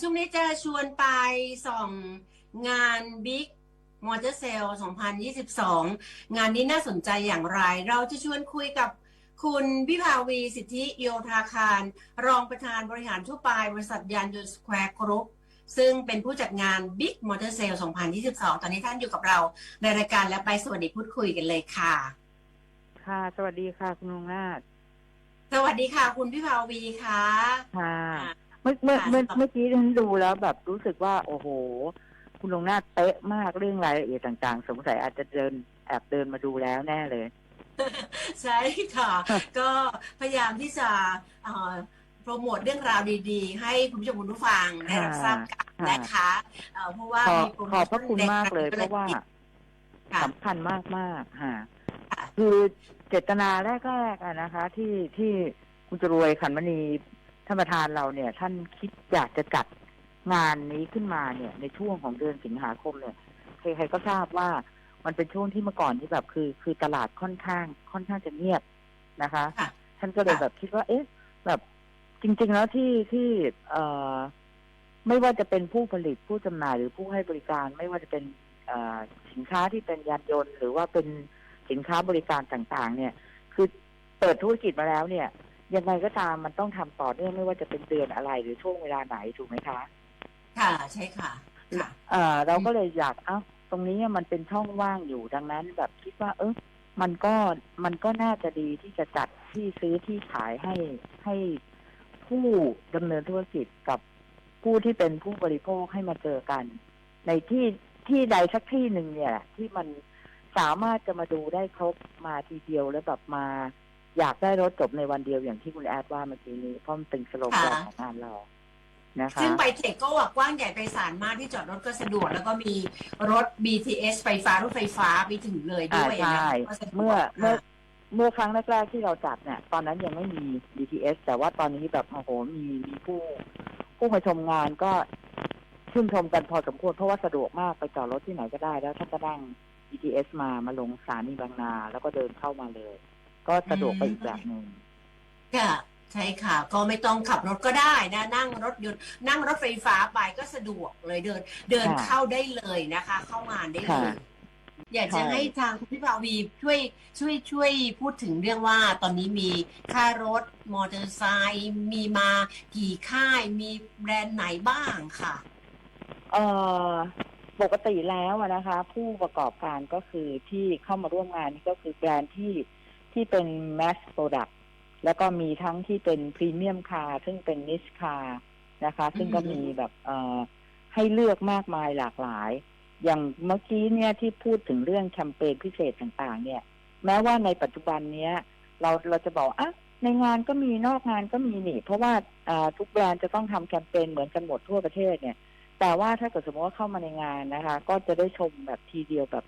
ช่วงนี้จะชวนไปส่องงาน Big Motor Sale 2022 งานนี้น่าสนใจอย่างไร เราจะชวนคุยกับคุณพิภาวีสิทธิโยธาคาร รองประธานบริหารทั่วไปบริษัทยานยนต์สแควร์กรุ๊ปซึ่งเป็นผู้จัดงาน Big Motor Sale 2022 ตอนนี้ท่านอยู่กับเราในรายการและไปสวัสดีพูดคุยกันเลยค่ะ ค่ะ สวัสดีค่ะ คุณลุงนาถสวัสดีค่ะ คุณพิภาวีค่ะ ค่ะ เมื่อเมื่อค่ะเมื่อสำหรับเมื่อกี้ฉันดูแล้วแบบรู้สึกว่า โอ้โห คุณลุงนาถเป๊ะมากเรื่องรายละเอียดต่าง ๆ สงสัยอาจจะเดินแอบเดินมาดูแล้วแน่เลย ใช่ค่ะ ก็พยายามที่จะเอ่อโปรโมทเรื่องราวดี ๆ ให้คุณผู้ชมคุณผู้ฟังได้รับทราบกันค่ะนะคะเอ่อเพราะว่าขอมีโปรโมขอบพชั่ระนคุณมากเลยเพราะว่าค่ะสำคัญมากมากๆค่ะค่ะคือเจตนาแรกๆอะนะคะ ที่ที่คุณจรวยขันมณี ท่านประธานเราเนี่ย ท่านคิดอยากจะจัดงานนี้ขึ้นมาเนี่ย ในช่วงของเดือนสิงหาคมเนี่ยใครๆก็ทราบว่ามันเป็นช่วงที่เมื่อก่อนที่แบบคือ คือตลาดค่อนข้างค่อนข้างจะเงียบนะคะ ค่ะ ท่านก็เลยค่ะ แบบคิดว่า เอ๊ะ แบบจริง ๆ แล้วที่ที่เอ่อไม่ว่าจะเป็นผู้ผลิตผู้จำหน่าย หรือผู้ให้บริการไม่ว่าจะเป็นเอ่อสินค้าที่เป็นยานยนต์ หรือว่าเป็นสินค้าบริการต่าง ๆ เนี่ย คือเปิดธุรกิจมาแล้วเนี่ย ยังไงก็ตามมันต้องทำต่อเนื่องไม่ว่าจะเป็นเดือนอะไรหรือช่วงเวลาไหนถูกไหมคะ ค่ะใช่ค่ะค่ะเอ่อเราก็เลยอยากเอ้าตรงนี้มันเป็นช่องว่างอยู่ดังนั้น แบบคิดว่า เออมันก็มันก็น่าจะดีที่จะจัดที่ซื้อที่ขายให้ให้ผู้ดำเนินธุรกิจกับผู้ที่เป็นผู้บริโภคให้มาเจอกัน ในที่ที่ใดสักที่หนึ่งเนี่ย ที่มันสามารถจะมาดูได้ครบมาทีเดียวแล้วแบบมา อยากได้รถจบในวันเดียวอย่างที่คุณแอดว่าเมื่อกี้นี้เพราะมันเป็นสโลแกนค่ะของงานเรานะคะซึ่งไปเทคก็กว้างใหญ่ไพศาลมากที่จอดรถก็สะดวก แล้วก็มีรถ BTS ไฟฟ้ารถไฟฟ้าไปถึงเลยด้วยอ่าใช่นะคะก็สะดวกเมื่อเมื่อค่ะเมื่อครั้งแรกๆที่เราจัดเนี่ย ตอนนั้นยังไม่มี BTS แต่ว่าตอนนี้แบบโอ้โหมีมีผู้ ผู้มาชมงานก็ชื่นชมกันพอสมควรเพราะว่าสะดวกมากไปจอดรถที่ไหนก็ได้ แล้วท่านก็นั่ง BTS มามาลงสถานีบางนา แล้วก็เดินเข้ามาเลย ก็สะดวกไปอีกแบบหนึ่งค่ะใช่ค่ะ ก็ไม่ต้องขับรถก็ได้นะ นั่งรถยนต์นั่งรถไฟฟ้าไปก็สะดวกเลยเดิน เดินค่ะเข้าได้เลยนะคะ เข้างานได้เลยค่ะอยากจะใช่ ให้ทางคุณพี่ภาวีช่วยช่วยช่วยพูดถึงเรื่องว่าตอนนี้มีค่ารถมอเตอร์ไซค์มีมากี่ค่ายมีแบรนด์ไหนบ้างค่ะ เอ่อปกติแล้วอะนะคะ ผู้ประกอบการก็คือที่เข้ามาร่วมงานนี่ก็คือแบรนด์ที่ ที่เป็น mass product แล้วก็มีทั้งที่เป็นพรีเมียมคาร์ซึ่งเป็นนิชคาร์นะคะ ซึ่งก็อือฮึมีแบบเอ่อให้เลือกมากมายหลากหลาย อย่างเมื่อกี้เนี่ยที่พูดถึงเรื่องแคมเปญพิเศษต่างๆ เนี่ย แม้ว่าในปัจจุบันเนี้ย เราเราจะบอกอะในงานก็มีนอกงานก็มีนี่ เพราะว่าอ่าทุกแบรนด์จะต้องทำแคมเปญเหมือนกันหมดทั่วประเทศเนี่ย แต่ว่าถ้าเกิดสมมติว่าเข้ามาในงานนะคะ ก็จะได้ชมแบบทีเดียวแบบ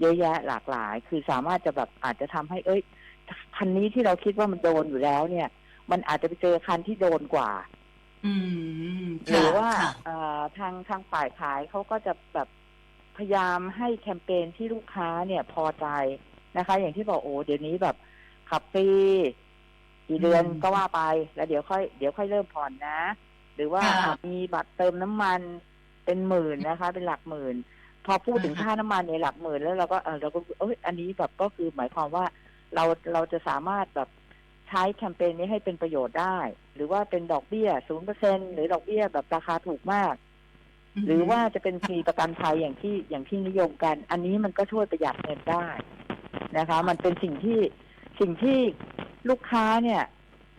เยอะแยะหลากหลาย คือสามารถจะแบบอาจจะทำให้ เอ้ยคันนี้ที่เราคิดว่ามันโดนอยู่แล้วเนี่ย มันอาจจะไปเจอคันที่โดนกว่าอืมหรือว่าค่ะเอ่อทางทางฝ่ายขายเขาก็จะแบบพยายามให้แคมเปญที่ลูกค้าเนี่ยพอใจนะคะ อย่างที่บอกโอ้เดี๋ยวนี้แบบขับฟรีกี่เดือนอืมก็ว่าไป แล้วเดี๋ยวค่อยเดี๋ยวค่อยเริ่มผ่อนนะ หรือว่าค่ะอะมีบัตรเติมน้ำมันเป็นหมื่นนะคะ เป็นหลักหมื่น พอพูดถึงอ่าฮะค่าน้ำมันในยหลักหมื่นแล้วเราก็เออเราก็เอ้ยอันนี้แบบก็คือหมายความว่าเราเราจะสามารถแบบใช้แคมเปญนี้ให้เป็นประโยชน์ได้ หรือว่าเป็นดอกเบี้ยศูนย์เปอร์เซ็นหรือดอกเบี้ยแบบราคาถูกมาก หรือว่าจะเป็นฟรีประกันภัยอย่างที่อย่างที่นิยมกัน อันนี้มันก็ช่วยประหยัดเงินได้นะคะ มันเป็นสิ่งที่สิ่งที่ลูกค้าเนี่ย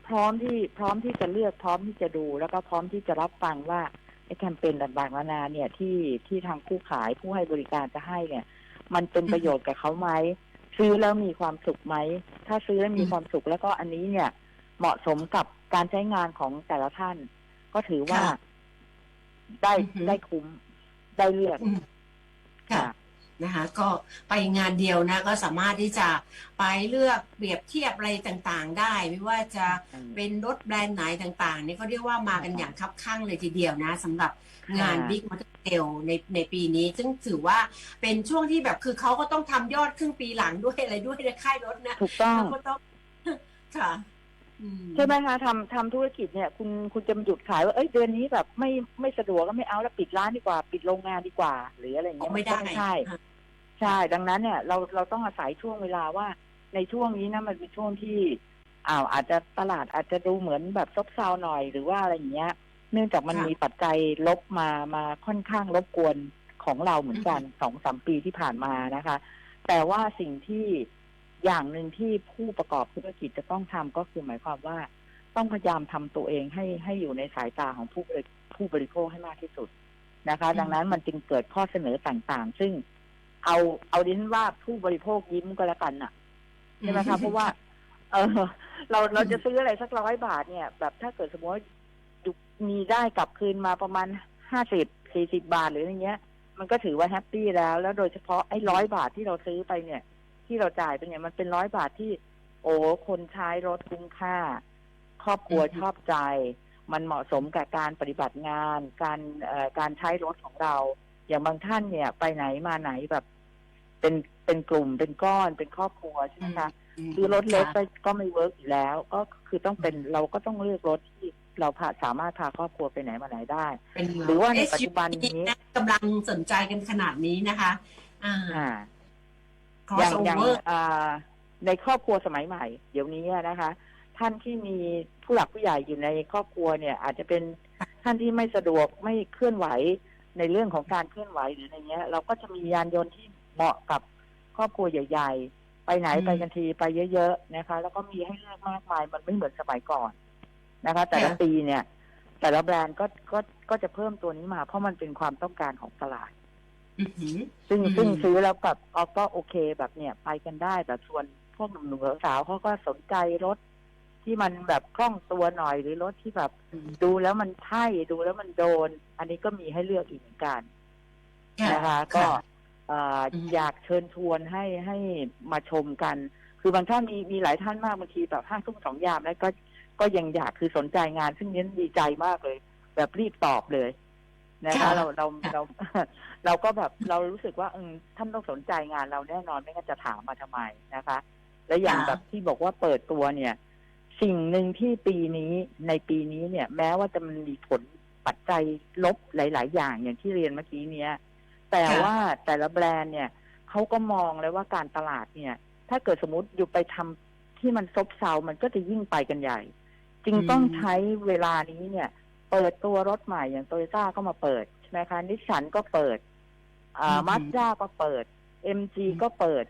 พร้อมที่พร้อมที่จะเลือกพร้อมที่จะดู แล้วก็พร้อมที่จะรับฟังว่าไอ้ แคมเปญต่างๆนานาเนี่ยที่ที่ทางผู้ขายผู้ให้บริการจะให้เนี่ย มันเป็นประโยชน์กับเขาไหมซื้อแล้วมีความสุขไหม ถ้าซื้อแล้วมีความสุขแล้วก็อันนี้เนี่ย เหมาะสมกับการใช้งานของแต่ละท่าน ก็ถือว่าค่ะได้อือฮึได้คุ้มได้เลือกอืมค่ะ นะคะ ก็ไปงานเดียวนะ ก็สามารถที่จะไปเลือกเปรียบเทียบอะไรต่างๆ ได้ ไม่ว่าจะอืมเป็นรถแบรนด์ไหนต่างๆนี่ก็เรียกว่ามากันอย่างคับข้างเลยทีเดียวนะสำหรับงานค่ะ Big Motor Sale ในในปีนี้ ซึ่งถือว่าเป็นช่วงที่แบบคือเขาก็ต้องทำยอดครึ่งปีหลังด้วยอะไรด้วยในค่ายรถนะถูกต้องเขาก็ต้องค่ะอืใช่ไหมคะทำทำธุรกิจเนี่ย คุณคุณจะมาหยุดขายว่าเอ้ยเดือนนี้แบบไม่ไม่สะดวกก็ไม่เอาแล้วปิดร้านดีกว่า ปิดโรงงานดีกว่า หรืออะไรอย่างก็เงี้ยไม่ได้นก็ใช่ ใช่ ดังนั้นเนี่ยเราเราต้องอาศัยช่วงเวลาว่า ในช่วงนี้นะมันเป็นช่วงที่อ้าวอาจจะตลาดอาจจะดูเหมือนแบบซบเซาหน่อยหรือว่าอะไรอย่างเงี้ย เนื่องจากมันค่ะมีปัจจัยลบมามาค่อนข้างรบกวนของเราเหมือนกันสองสามปีที่ผ่านมานะคะ แต่ว่าสิ่งที่อย่างหนึ่งที่ผู้ประกอบธุรกิจจะต้องทำก็คือหมายความว่า ต้องพยายามทำตัวเองให้ให้อยู่ในสายตาของผู้บริผู้บริโภคให้มากที่สุดนะคะอืมดังนั้นมันจึงเกิดข้อเสนอต่างๆ ซึ่ง เอาเอาดิฉันว่าผู้บริโภคยิ้มก็แล้วกันน่ะใช่ไหมคะเพราะว่า เออเราเราจะซื้ออะไรสักร้อยบาทเนี่ย แบบถ้าเกิดสมมติว่าอยู่มีได้กลับคืนมาประมาณห้าสิบสี่สิบาทหรืออย่างเงี้ย มันก็ถือว่าแฮปปี้แล้ว แล้วโดยเฉพาะไอ้ร้อยบาทที่เราซื้อไปเนี่ย ที่เราจ่ายไปเนี่ยมันเป็นร้อยบาทที่ โอ้คนใช้รถคุ้มค่า ครอบครัวอืมชอบใจ มันเหมาะสมกับการปฏิบัติงาน การเอ่อการใช้รถของเรา อย่างบางท่านเนี่ย ไปไหนมาไหนแบบ เป็นเป็นกลุ่มเป็นก้อนเป็นครอบครัวใช่ไหมคะซื้อรถเล็กก็ก็ไม่เวิร์กอยู่แล้ว ก็คือต้องเป็นเราก็ต้องเลือกรถที่เราพาสามารถพาครอบครัวไปไหนมาไหนได้เป็นหรือว่าในปัจจุบันนี้กำลังสนใจกันขนาดนี้นะคะ อ่าอ่า cross อย่างอย่าง over อ่าในครอบครัวสมัยใหม่ เดี๋ยวนี้นะคะ ท่านที่มีผู้หลักผู้ใหญ่อยู่ในครอบครัวเนี่ย อาจจะเป็นท่านที่ไม่สะดวกไม่เคลื่อนไหว ในเรื่องของการเคลื่อนไหวหรืออะไรเงี้ย เราก็จะมียานยนต์ที่เหมาะกับครอบครัวใหญ่ ๆ ไปไหนอืมไปกันทีไปเยอะๆนะคะ แล้วก็มีให้เลือกมากมายมันไม่เหมือนสมัยก่อนนะคะ แต่ละปีเนี่ย แต่ละแบรนด์ก็ก็ก็จะเพิ่มตัวนี้มา เพราะมันเป็นความต้องการของตลาดอื้อหือซึ่งอืมซึ่งซื้อแล้วกับเอาก็โอเคแบบเนี่ย ไปกันได้แบบส่วนพวกหนุ่มๆสาวๆเขาก็สนใจรถ ที่มันแบบคล่องตัวหน่อยหรือรถที่แบบดูแล้วมันใช่ดูแล้วมันโดน อันนี้ก็มีให้เลือกอีกเหมือนกันนะคะ ก็เอ่ออมอยากเชิญชวนให้ให้มาชมกัน คือบางท่านมีมีหลายท่านมากบางทีแบบห้าทุ่มสองยามแล้วก็ก็ยังอยากคือสนใจงาน ซึ่งเน้นดีใจมากเลย แบบรีบตอบเลยนะคะค่ะเราเราค่ะเราเราก็แบบเรารู้สึกว่าเออท่านต้องสนใจงานเราแน่นอนไม่งั้นจะถามมาทำไมนะคะ และอย่างค่ะแบบที่บอกว่าเปิดตัวเนี่ย สิ่งหนึ่งที่ปีนี้ในปีนี้เนี่ย แม้ว่าจะมันมีผลปัจจัยลบหลาย ๆ อย่างอย่างที่เรียนเมื่อกี้เนี้ย แต่ว่าแต่ละแบรนด์เนี่ยเขาก็มองเลยว่าการตลาดเนี่ย ถ้าเกิดสมมติอยู่ไปทำที่มันซบเซา มันก็จะยิ่งไปกันใหญ่ จึงต้องใช้เวลานี้เนี่ย เปิดตัวรถใหม่อย่างโตโยต้าก็มาเปิดใช่ไหมคะนิสสันก็เปิดอ่าอืมมาสด้าก็เปิด MG ก็เปิด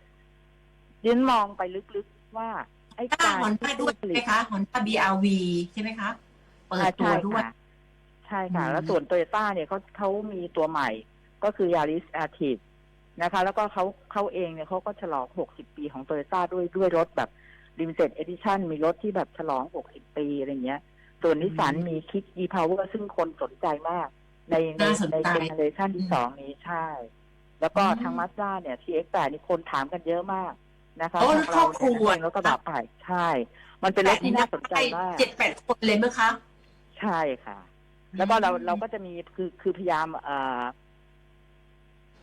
ยินมองไปลึกๆว่า ไอ้ต้าการฮอนด้าที่ด้วยผู้ผใช่ลิไหมตคะฮอนด้า BRV ใช่ไหมคะ เปิดอ่าตัวใช่ด้วยค่ะใช่ค่ะ อืม แล้วส่วนโตโยต้าเนี่ยเขาเขามีตัวใหม่ ก็คือยาริสอาทีนะคะ แล้วก็เขาเขาเองเนี่ยเขาก็ฉลอง 60 ปีของโตโยต้าด้วยด้วยรถแบบ limited edition มีรถที่แบบฉลอง 60 ปีอะไรเงี้ย ส่วนนิสสันมีคิก e-power ซึ่งคนสนใจมาก ในในน่าสนในใจเจเนอเรชันที่สองนี้ใช่ แล้วก็อืม ทางมาสด้าเนี่ย TX8 นี่คนถามกันเยอะมาก นะคะโอ้ทางครอบครัว เนี่ยแล้วก็แบบไปใช่ มันเป็นรถที่น่าสนใจมากเจ็ดแปดคนเลยไหมคะ ใช่ค่ะ แล้วก็เราเราก็จะมีคือคือพยายามเอ่อ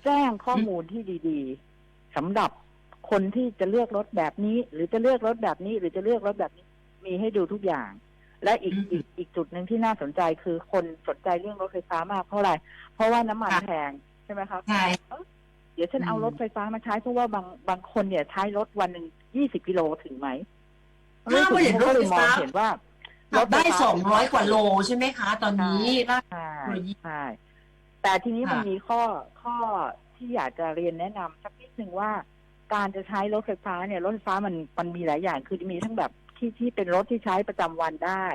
แจ้งข้อมูลที่ดีๆสำหรับคนที่จะเลือกรถแบบนี้ หรือจะเลือกรถแบบนี้ หรือจะเลือกรถแบบนี้ มีให้ดูทุกอย่าง และอีกอืมอีกอีกจุดหนึ่งที่น่าสนใจคือคนสนใจเรื่องรถไฟฟ้ามากเพราะอะไร เพราะว่าน้ำมันค่ะ แพงใช่ไหมครับใช่ เดี๋ยวฉันเอาอืมรถไฟฟ้ามาใช้เพราะว่าบางบางคนเนี่ยใช้รถวันหนึ่งยี่สิบกิโลถึงไหมถ้าผลิตรถก็เลไฟยมองฟ้าเห็นว่าขับได้ฟฟ้าสองร้อยกว่าโลใช่ไหมคะ ตอนนี้ล่าใช่โดยยี่ใช่แต่ทีนี้ค่ะมันมีข้อข้อที่อยากจะเรียนแนะนำสักนิดหนึ่งว่า การจะใช้รถไฟฟ้าเนี่ยรถไฟฟ้ามันมันมีหลายอย่างคือมีทั้งแบบที่ที่เป็นรถที่ใช้ประจำวันได้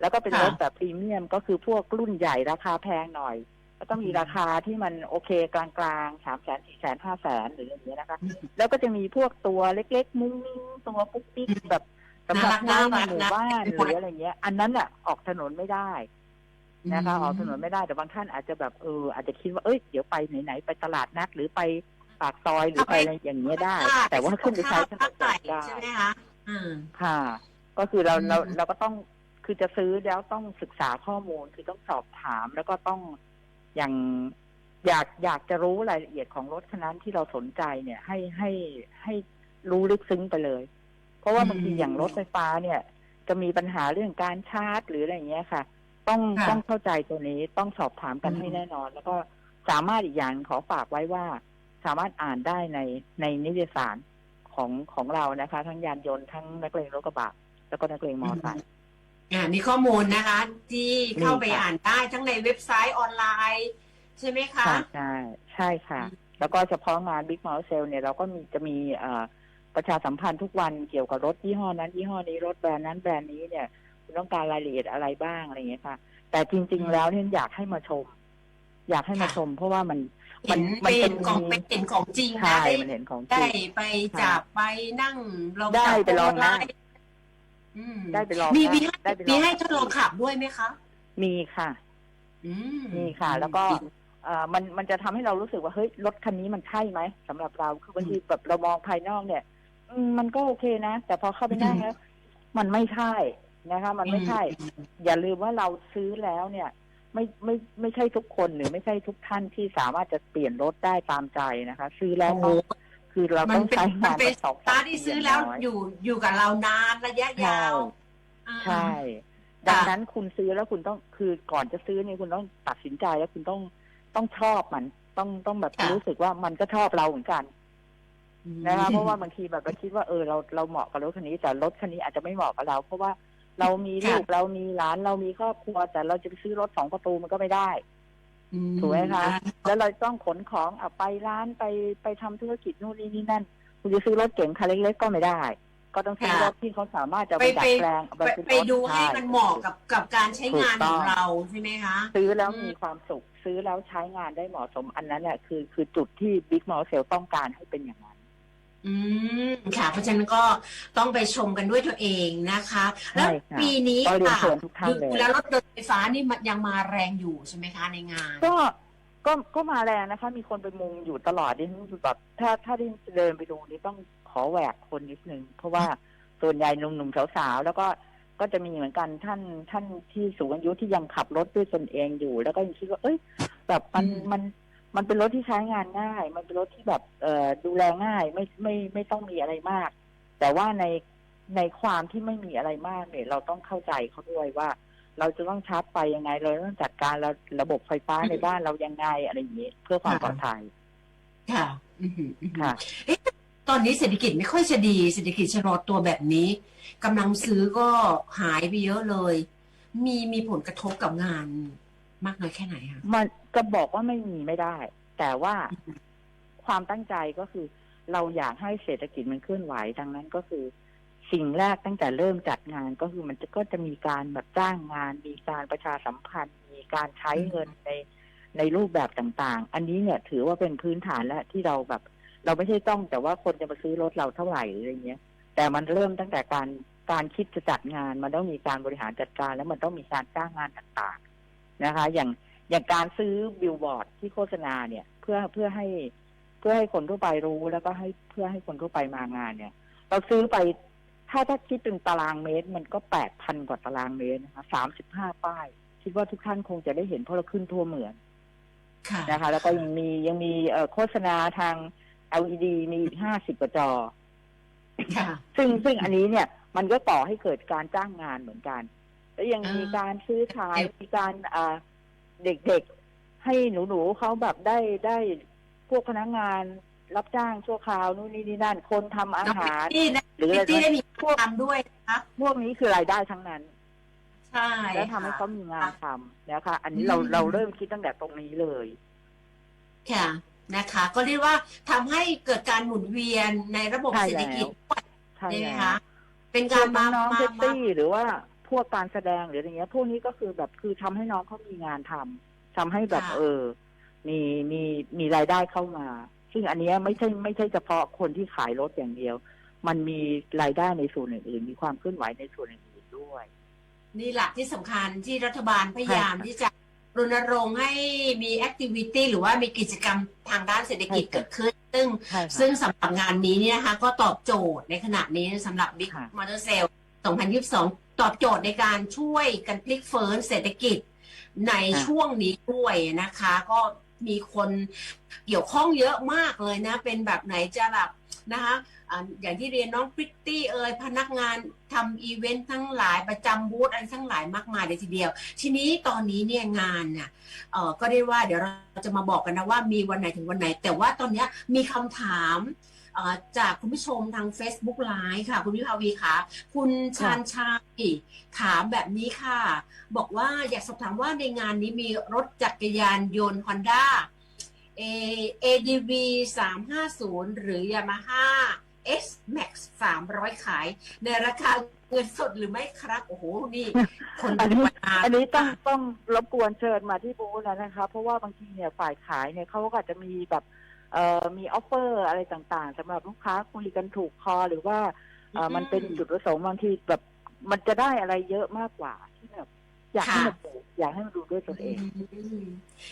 แล้วก็เป็นรถแบบพรีเมียมก็คือพวกรุ่นใหญ่ราคาแพงหน่อย ก็ต้องมีราคาที่มันโอเคกลางๆสามแสนสี่แสนห้าแสนหรืออย่างเงี้ยนะคะ แล้วก็จะมีพวกตัวเล็กๆ มุ้งมิ้งตัวปุ๊กปิ๊กแบบสำหรับใช้ในหมู่บ้านหรืออะไรเงี้ย อันนั้นอะออกถนนไม่ได้นะคะออกถนนไม่ได้แต่บางท่านอาจจะแบบเอออาจจะคิดว่าเอ้ยเดี๋ยวไปไหนๆไปตลาดนัดหรือไปปากซอยหรือไปอะไรอย่างเงี้ยได้ แต่ว่าขึ้นไปใช้ถนนไก่ได้ใช่ไหมคะอืมค่ะ ก็คือเราอืมเราเราก็ต้องคือจะซื้อแล้วต้องศึกษาข้อมูลคือต้องสอบถามแล้วก็ต้อง อย่างอยากอยากจะรู้รายละเอียดของรถคันนั้นที่เราสนใจเนี่ย ให้ให้ให้รู้ลึกซึ้งไปเลย เพราะว่าบางทีอย่างรถไฟฟ้าเนี่ย จะมีปัญหาเรื่องการชาร์จ หรืออะไรอย่างเงี้ยค่ะ ต้องค่ะต้องเข้าใจตัวนี้ต้องสอบถามกันอืมให้แน่นอน แล้วก็สามารถอีกอย่างขอฝากไว้ว่า สามารถอ่านได้ในในนิตยสารของของเรานะคะ ทั้งยานยนต์ทั้งนักเลงรถกระบะแล้วก็นักเลงมอเตอร์ไซค์ อ่ามีข้อมูลนะคะ ที่เข้าไปมีค่ะอ่านได้ทั้งในเว็บไซต์ออนไลน์ ใช่ไหมคะ ค่ะใช่ใช่ค่ะอืมแล้วก็เฉพาะงาน Big m o u t Sale เนี่ยเราก็มีจะมีเอ่อประชาสัมพันธ์ทุกวันเกี่ยวกับรถยี่ห้อนั้นยี่ห้อนี้รถแบรนด์นั้นแบรนด์นี้เนี่ยคุณต้องการรายละเอียดอะไรบ้างอะไรอย่างเงี้ยค่ะ แต่จริง ๆ แล้วเนี่ยอยากให้มาชม อยากให้มาชม เพราะว่ามันเห็นมันเป็เป็นนของเป็นเห็นของจริงนะใช่ได้มันเห็นของจได้ริงไปจับไปนั่งลองได้จับไปลองนั่งพวงมาลัย อืมได้ไปลองมีนะมีให้ได้ไปลองมีให้ทดลองขับด้วยไหมคะ มีค่ะ อืมมีค่ะ แล้วก็เอ่อมันมันจะทำให้เรารู้สึกว่าเฮ้ยรถคันนี้มันใช่ไหมสำหรับเราคือบางทีแบบเรามองภายนอกเนี่ย อืมมันก็โอเคนะ แต่พอเข้าไปนั่งแล้ว มันไม่ใช่นะคะ มันไม่ใช่อย่าลืมว่าเราซื้อแล้วเนี่ย ไม่ไม่ไม่ใช่ทุกคนหรือไม่ใช่ทุกท่านที่สามารถจะเปลี่ยนรถได้ตามใจนะคะ ซื้อแล้วโอ้ต้อง คือเรามัต้นองเป็นใช้มังานนเป็นมาสองตาสามที่ปีซื้อแล้วย่างน้ยอยู่อยู่กับเรานานระยะยาวอ่า ใช่ ดังนั้นคุณซื้อแล้วคุณต้องคือก่อนจะซื้อเนี่ยคุณต้องตัดสินใจแล้วคุณต้องต้องชอบมัน ต้องต้องแบบค่ะ รู้สึกว่ามันก็ชอบเราเหมือนกันนะคะเพราะว่าบางทีแบบเราคิดว่าเออเราเราเหมาะกับรถคันนี้ แต่รถคันนี้อาจจะไม่เหมาะกับเรา เพราะว่าเรามีลูกเรามีหลานเรามีครอบครัว แต่เราจะไปซื้อรถสองประตูมันก็ไม่ได้อื ถูกไหมคะอ่าแล้วเราต้องขนของเอาไปร้านไปไปทำธุรกิจนู่นนี่นี่นั่น คุณจะซื้อรถเก๋งคันเล็กๆก็ไม่ได้ ก็ต้องซื้อรถที่เขาสามารถจะเอาไปไปดัไปดแปลงเอาไปเป็นไปรถดูให้ช่มันเหมาะกับกับการใช้งานถูกต้ขอองงเราใช่ไหมคะ ซื้อแล้วอืมมีความสุข ซื้อแล้วใช้งานได้เหมาะสมอันนั้นเนี่ยคือคือจุดที่บิ๊กมอลเซลต้องการให้เป็นอย่างนั้น อืมค่ะ เพราะฉะนั้นก็ต้องไปชมกันด้วยตัวเองนะคะ แล้วใช่ค่ะปีนี้ก็เรียนค่ะเชิญทุกท่านเลย แล้วรถยนต์ไฟฟ้านี่มันยังมาแรงอยู่ใช่ไหมคะในงาน ก็ก็ก็มาแรงนะคะ มีคนไปมุงอยู่ตลอดนี่แบบถ้าถ้าได้เดินไปดูนี่ต้องขอแหวกคนนิดนึงเพราะว่าส่วนใหญ่หนุ่มๆสาวๆแล้วก็ก็จะมีเหมือนกันท่านท่านที่สูงอายุที่ยังขับรถด้วยตนเองอยู่ แล้วก็ยังคิดว่าเอ้ย แบบมันอืม มัน มันเป็นรถที่ใช้งานง่าย มันเป็นรถที่แบบเอ่อดูแลง่ายไม่ไม่ไม่ต้องมีอะไรมาก แต่ว่าในในความที่ไม่มีอะไรมากเนี่ย เราต้องเข้าใจเขาด้วยว่า เราจะต้องชาร์จไฟยังไง เราต้องจัดการระระบบไฟฟ้าในบ้านเรายังไงอะไรอย่างนี้เพื่อความปลอดภัยค่ะอือหืออือหือค่ะตอนนี้เศรษฐกิจไม่ค่อยจะดีเศรษฐกิจชะลอตัวแบบนี้กำลังซื้อก็หายไปเยอะเลย มีมีผลกระทบกับงาน มากน้อยแค่ไหนคะมันจะบอกว่าไม่มีไม่ได้ แต่ว่าความตั้งใจก็คือ เราอยากให้เศรษฐกิจมันเคลื่อนไหวดังนั้นก็คือ สิ่งแรกตั้งแต่เริ่มจัดงานก็คือมันจะก็จะมีการแบบจ้างงาน มีการประชาสัมพันธ์ มีการใช้เงินในในรูปแบบต่างๆ อันนี้เนี่ยถือว่าเป็นพื้นฐานแล้วที่เราแบบ เราไม่ใช่ต้องแต่ว่าคนจะมาซื้อรถเราเท่าไหร่อะไรเงี้ย แต่มันเริ่มตั้งแต่การการคิดจะจัดงาน มันต้องมีการบริหารจัดการ แล้วมันต้องมีการจ้างงานต่างๆ นะคะ อย่างอย่างการซื้อบิลบอร์ดที่โฆษณาเนี่ย เพื่อเพื่อให้เพื่อให้คนทั่วไปรู้แล้วก็ให้เพื่อให้คนทั่วไปมางานเนี่ย เราซื้อไปถ้าถ้าคิดเป็นตารางเมตร มันก็แปดพันกว่าตารางเมตรนะคะสามสิบห้าป้าย คิดว่าทุกท่านคงจะได้เห็นเพราะเราขึ้นทั่วเมืองค่ะนะคะ แล้วก็ยังมียังมีเอ่อโฆษณาทาง LED มีอีกห้าสิบกว่าจอค่ะซึ่งซึ่งอันนี้เนี่ย มันก็ต่อให้เกิดการจ้างงานเหมือนกัน แล้วยังอ่ามีมีการซื้อขายเด็กมีการอ่าเด็กๆ ให้หนูๆเขาแบบได้ได้พวกพนักงาน รับจ้างชั่วคราวนู่นนี่นี่นั่นคนทำอาหารที่นะหรืออะไรที่ได้มีพวกทำด้วยนะคะพวกนี้คือรายได้ทั้งนั้น ใช่แล้วทำให้ค่ะเขามีงานทำนะคะ อันนี้อืมเราเราเริ่มคิดตั้งแต่ตรงนี้เลยค่ะนะคะ ก็เรียกว่าทำให้เกิดการหมุนเวียนในระบบใช่เศรษฐกิจด้วยใช่ใช่ไหมแล้วคะเป็นพกาวรกมาน้องๆมาเซ็กมาซี่หรือว่า พวกการแสดงหรืออะไรเงี้ย พวกนี้ก็คือแบบคือทำให้น้องเขามีงานทำทำให้แบบค่ะเออ มีมีมีรายได้เข้ามา ซึ่งอันเนี้ยไม่ใช่ไม่ใช่เฉพาะคนที่ขายรถอย่างเดียว มันมีรายได้ในส่วนอื่นๆมีความเคลื่อนไหวในส่วนอื่นๆด้วย นี่แหละที่สำคัญที่รัฐบาลพยายามใช่ค่ะที่จะรณรงค์ให้มีแอคทิวิตี้หรือว่ามีกิจกรรมทางด้านเศรษฐกิจใช่ค่ะเกิดขึ้น ซึ่งใช่ค่ะซึ่งสำหรับงานนี้เนี่ยนะคะ ก็ตอบโจทย์ในขณะนี้สำหรับ Big ค่ะ Motor Sale 2022 ตอบโจทย์ในการช่วยกันพลิกเฟิร์นเศรษฐกิจในช่วงนี้ด้วยนะคะ ก็มีคนเกี่ยวข้องเยอะมากเลยนะ เป็นแบบไหนจะแบบนะคะอย่างที่เรียนน้องพริตตี้เอ่ยพนักงานทำอีเวนต์ทั้งหลายประจำบูธอะไรทั้งหลายมากมายเลยทีเดียว ทีนี้ตอนนี้เนี่ยงานเนี่ยเออก็ได้ว่าเดี๋ยวเราจะมาบอกกันนะว่ามีวันไหนถึงวันไหน แต่ว่าตอนนี้มีคำถาม จากคุณผู้ชมทาง Facebook Live ค่ะ คุณวิภาวีค่ะ คุณชาญชัยถามแบบนี้ค่ะ บอกว่าอยากสอบถามว่าในงานนี้มีรถจักรยานยนต์ Honda A ADV 350 หรือ Yamaha S Max 300 ขาย ในราคาเงินสดหรือไม่ครับ โอ้โห นี่ คนอันนี้ธรรมาอันนี้ต้องต้องรบกวนเชิญมาที่บูธแล้วนะคะ เพราะว่าบางทีเนี่ยฝ่ายขายเนี่ยเขาก็อาจจะมีแบบ มีออฟเฟอร์อะไรต่างๆสำหรับลูกค้าคุยกันถูกคอหรือว่าเอ่อมันเป็นจุดประสงค์บางทีแบบมันจะได้อะไรเยอะมากกว่าที่แบบอยากให้มันดูอยากให้มันดูด้วยตัวเองอืม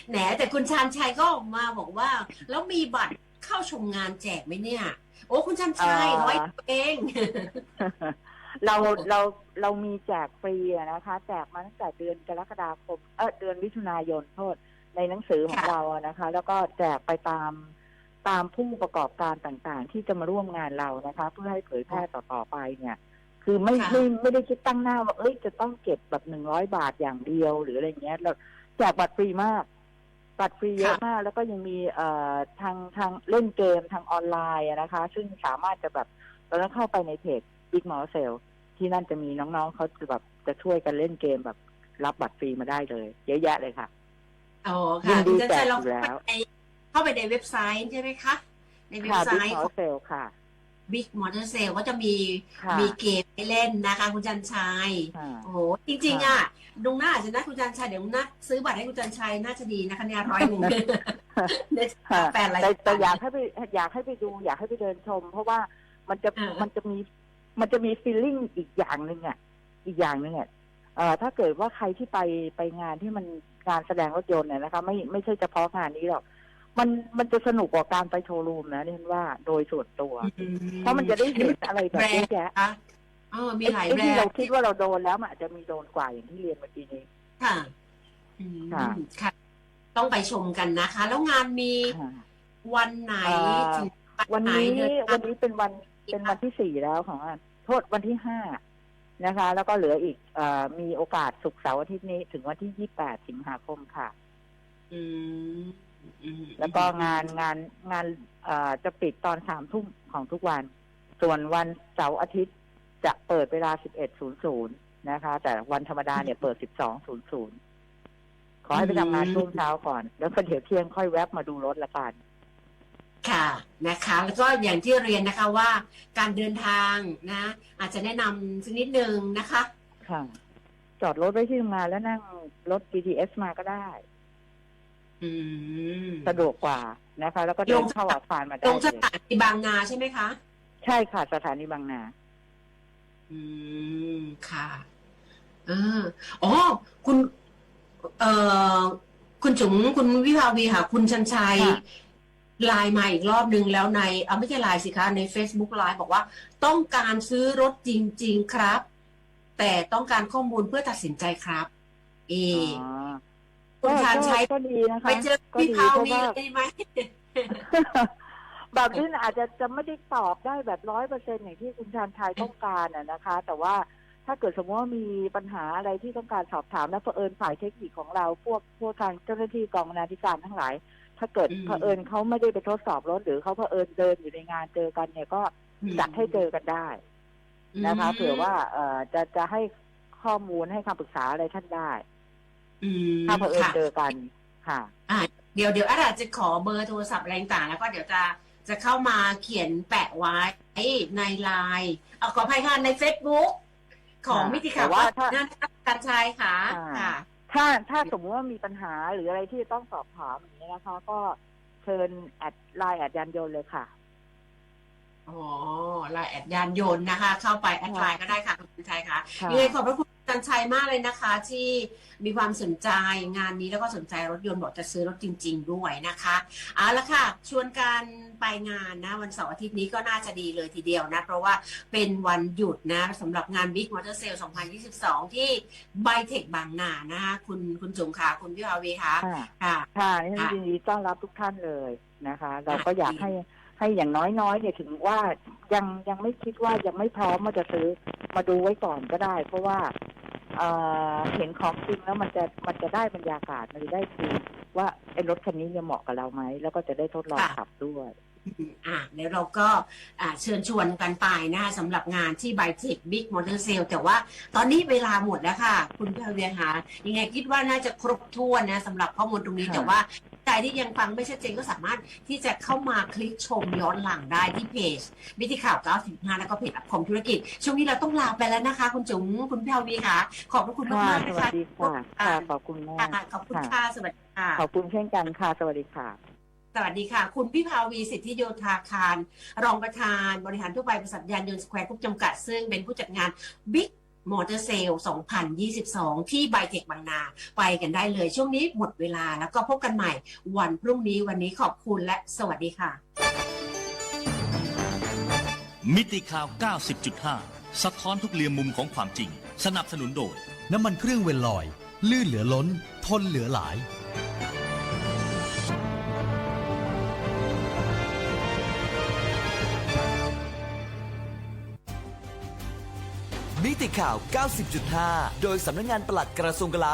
แหนแต่คุณชาญชัยก็ออกมาบอกว่า แล้วมีบัตรเข้าชมงานแจกไหมเนี่ย โอ้คุณชาญชัยอ่าร้อยเองเราเราเรามีแจกฟรีอะนะคะ แจกมาตั้งแต่เดือนกรกฎาคมเออเดือนมิถุนายนโทษในหนังสือของค่ะเราอะนะคะ แล้วก็แจกไปตาม ตามผู้ประกอบการต่างๆ ที่จะมาร่วมงานเรานะคะ เพื่อให้เผยแพร่ต่อๆไปเนี่ย คือไม่ค่ะ ไม่ไม่ได้คิดตั้งหน้าว่าเอ้ยจะต้องเก็บแบบหนึ่งร้อยบาทอย่างเดียว หรืออะไรเงี้ยเราแจกบัตรฟรีมาก บัตรฟรีเยอะมาก แล้วก็ยังมีเอ่อทางทางเล่นเกมทางออนไลน์อะนะคะ ซึ่งสามารถจะแบบตอนนั้นเข้าไปในเพจ Big m o s e l ที่นั่นจะมีน้องๆเขาจะแบบจะช่วยกันเล่นเกมแบบรับบัตรฟรีมาได้เลย เยอะแยะเลยค่ะ อ๋อยิค่ะนดีคุณชาญชัยแจกเราอยู่แล้วไป เข้าไปในเว็บไซต์ใช่ไหมคะ ในเว็บค่ะไซ Big ต์ m o s e l ค่ะ Big Motor Sale ก็จะมีค่ะมีเกมให้เล่นนะคะ คุณจันชัย ค่ะ โอ้โหจริงๆ อะดุงหน้าอาจจะนัดคุณจันชัย เดี๋ยวดุงหน้าซื้อบัตรให้คุณจันชัยน่าจะดีนะคะเนี่ยร้อยหนึ่งเนี่ยค่ะแฟนอะไรแต่แต่อยากให้ไปอยากให้ไปดูอยากให้ไปเดินชม เพราะว่ามันจะอ่ามัมันจะมีมันจะมีฟีลลิ่งอีกอย่างหนึ่งอะอีกอย่างหนึ่งอะเอ่อถ้าเกิดว่าใครที่ไปไปงานที่มันงานแสดงรถยนต์เนี่ยนะคะ ไม่ไม่ใช่เฉพาะงานนี้หรอก มันมันจะสนุกกว่าการไปโชว์รูมนะนี่ว่าโดยส่วนตัวอืเพราะมันจะได้เห็นอะไรแบบเยอะแยะคะเออมีหลายไอ้แบรที่นเราด์คิดว่าเราโดนแล้วมันอาจจะมีโดนกว่าอย่างที่เรียนเมื่อกี้นี้ ค่ะอืมค่ะค่ะ ต้องไปชมกันนะคะ แล้วงานมีค่ะวันไหนเอ่อถึงวันไหนี้เดือวันนี้เป็นวันเป็นวันที่สี่แล้วของงานโทษวันที่ห้านะคะ แล้วก็เหลืออีกเออมีโอกาสศุกร์เสาร์อาทิตย์นี้ถึงวันที่ยี่แปดสิงหาคมค่ะ อืม อืมแล้วก็งานงานงานเอ่อจะปิดตอนสามทุ่มของทุกวัน ส่วนวันเสาร์อาทิตย์จะเปิดเวลาสิบเอ็ดศูนย์ศูนย์นะคะ แต่วันธรรมดาเนี่ยเปิดสิบสองศูนย์ศูนย์ขอให้ไปทำงานช่วงเช้าก่อน แล้วก็เดี๋ยวเที่ยงค่อยแวบมาดูรถละกัน ค่ะนะคะ แล้วก็อย่างที่เรียนนะคะว่าการเดินทางนะ อาจจะแนะนำสักนิดนึงนะคะ ค่ะ จอดรถไว้ที่ทำงานแล้วนั่งรถ BTS มาก็ได้ อืมสะดวกกว่านะคะ แล้วก็เดินเข้าอาคารมาตได้รงสเลยถานีบางนาใช่ไหมคะ ใช่ค่ะสถานีบางนา อืมค่ะเอออ๋อคุณ เอ่อคุณจุ๋มคุณวิภาวีค่ะ คุณชันชัยค่ะ ไลน์มาอีกรอบนึงแล้วในเอาไม่ใช่ไลน์สิคะ ใน Facebook ไลน์บอกว่า ต้องการซื้อรถจริง ๆ ครับ แต่ต้องการข้อมูลเพื่อตัดสินใจครับ เอ อ๋อ คุณชาญชัยก็ดีนะคะไปเจอก็พี่ดีพาเพราะวีว่าได้ไหมแบบนี้อาจจะจะไม่ได้ตอบได้แบบร้อยเปอร์เซ็นอย่างที่คุณชานชัยต้องการอะนะคะ แต่ว่าถ้าเกิดสมมติว่ามีปัญหาอะไรที่ต้องการสอบถามแล้วเผอิญฝ่ายเทคนิคของเรา พวกพวกทางเจ้าหน้าที่กองบรรณาธิการทั้งหลาย ถ้าเกิดอืมเผอิญเขาไม่ได้ไปทดสอบรถหรือเขาเผอิญเดินอยู่ในงานเจอกันเนี่ยก็จัดให้เจอกันได้นะคะเผื่อว่าเอ่อจะจะให้ข้อมูลให้คำปรึกษาอะไรท่านได้ อืมถ้าเผอิญค่ะเจอกันค่ะเดี๋ยวเดี๋ยวอาจจะขอเบอร์โทรศัพท์อะไรต่างๆแล้วก็เดี๋ยวจะจะเข้ามาเขียนแปะไว้ในไลน์เอาขออภัยค่ะในเฟซบุ๊กของค่ะมิติข่าวแต่ว่าถ้านั่นการชายค่ะอ่า ค่ะ ถ้าถ้าสมมติว่ามีปัญหาหรืออะไรที่ต้องสอบถามอย่างนี้ยนะคะ ก็เชิญแอดไลน์แอดยานยนต์เลยค่ะ อ๋อไลน์แอดยานยนต์นะคะ เข้าไปแอดไลน์ก็ได้ค่ะคุณชัยค่ะค่ะ ยังไงขอบพระคุณอา จารย์ชัยมากเลยนะคะ ที่มีความสนใจงานนี้แล้วก็สนใจรถยนต์บอกจะซื้อรถจริง ๆ ด้วยนะคะเอาละค่ะ ชวนการไปงานนะ วันเสาร์อาทิตย์นี้ก็น่าจะดีเลยทีเดียวนะ เพราะว่าเป็นวันหยุดนะสำหรับงาน Big Motor Sale 2022 ที่ไบเทคบางนานะคะคุณคุณจุ๋มค่ะ คุณพี่อาวีค่ะค่ะค่ะค่ะนี่ค่ะยินดีต้อนรับทุกท่านเลยนะคะ เราก็ค่ะอยากดีให้ให้อย่างน้อยๆเนี่ยถึงว่ายังยังไม่คิดว่ายังไม่พร้อมว่าจะซื้อ มาดูไว้ก่อนก็ได้ เพราะว่าเอ่อเห็นของจริงแล้วมันจะมันจะได้บรรยากาศมันจะได้ฟีลว่าไอ้รถคันนี้จะเหมาะกับเราไหมแล้วก็จะได้ทดลองค่ะ ขับด้วย อืมอะเดี๋ยวเราก็อ่าเชิญชวนกันไปนะคะสำหรับงานที่ไบเทคบิ๊กมอเตอร์เซลแต่ว่าตอนนี้เวลาหมดแล้วค่ะ คุณพาเวียหายังไงคิดว่าน่าจะครบถ้วนนะสำหรับข้อมูลตรงนี้ค่ะ แต่ว่าใครที่ยังฟังไม่ชัดเจนก็สามารถที่จะเข้ามาคลิกชมย้อนหลังได้ที่เพจวิธีข่าว 95 แล้วก็เพจอัพคอมธุรกิจ ช่วงนี้เราต้องลาไปแล้วนะคะ คุณจุ๋มคุณพาเวียค่ะ ขอบพระคุณค่ะมากๆสนะวัสคะ ดีค่ะ ค่ะ ขอบคุณมาก ค่ะขอบคุณค่ะสวัสดีค่ะ ขอบคุณเช่นกันค่ะ สวัสดีค่ะ สวัสดีค่ะ คุณพิภาวีสิทธิโยธาคาร รองประธานบริหารทั่วไปบริษัทยานยนต์สแควร์กรุ๊ปจำกัด ซึ่งเป็นผู้จัดงาน Big Motor Sale 2022 ที่ไบเทคบางนา ไปกันได้เลยช่วงนี้หมดเวลาแล้วก็พบกันใหม่วันพรุ่งนี้วันนี้ขอบคุณและสวัสดีค่ะ มิติข่าว 90.5 สะท้อนทุกเรียมมุมของความจริง สนับสนุนโดย น้ำมันเครื่องเวนลอย ลื่นเหลือล้น ทนเหลือหลาย มิติข่าว 90.5 โดยสำนักงานปลัดกระทรวงกลา